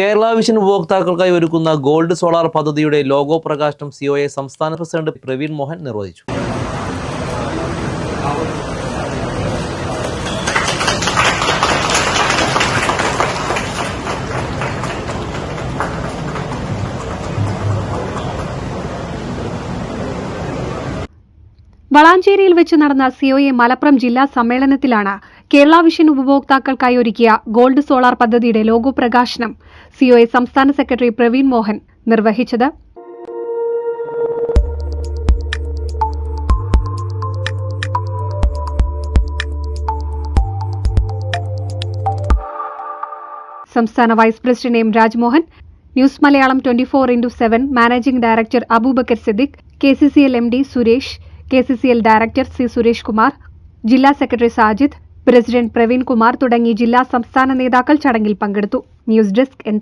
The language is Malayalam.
കേരള വിഷൻ ഉപഭോക്താക്കൾക്കായി ഒരുക്കുന്ന ഗോൾഡ് സോളാർ പദ്ധതിയുടെ ലോഗോ പ്രകാശനം സിഒഎ സംസ്ഥാന പ്രസിഡന്റ് പ്രവീൺ മോഹൻ നിർവഹിച്ചു. വളാഞ്ചേരിയിൽ വെച്ച് നടന്ന സിഒഎ മലപ്പുറം ജില്ലാ സമ്മേളനത്തിലാണ് കേരള വിഷൻ ഉപഭോക്താക്കൾക്കായി ഒരുക്കിയ ഗോൾഡ് സോളാർ പദ്ധതിയുടെ ലോഗോ പ്രകാശനം സിഒഎ സംസ്ഥാന സെക്രട്ടറി പ്രവീൺ മോഹൻ നിർവഹിച്ചത്. സംസ്ഥാന vice president M Rajmohan news Malayalam twenty four into seven managing director Abubacker Siddique K C C L M D Suresh K C C L director C Suresh Kumar ജില്ലാ സെക്രട്ടറി സാജിദ് പ്രസിഡന്റ് പ്രവീൺ കുമാർ തുടങ്ങി ജില്ലാ സംസ്ഥാന നേതാക്കൾ ചടങ്ങിൽ പങ്കെടുത്തു. News desk N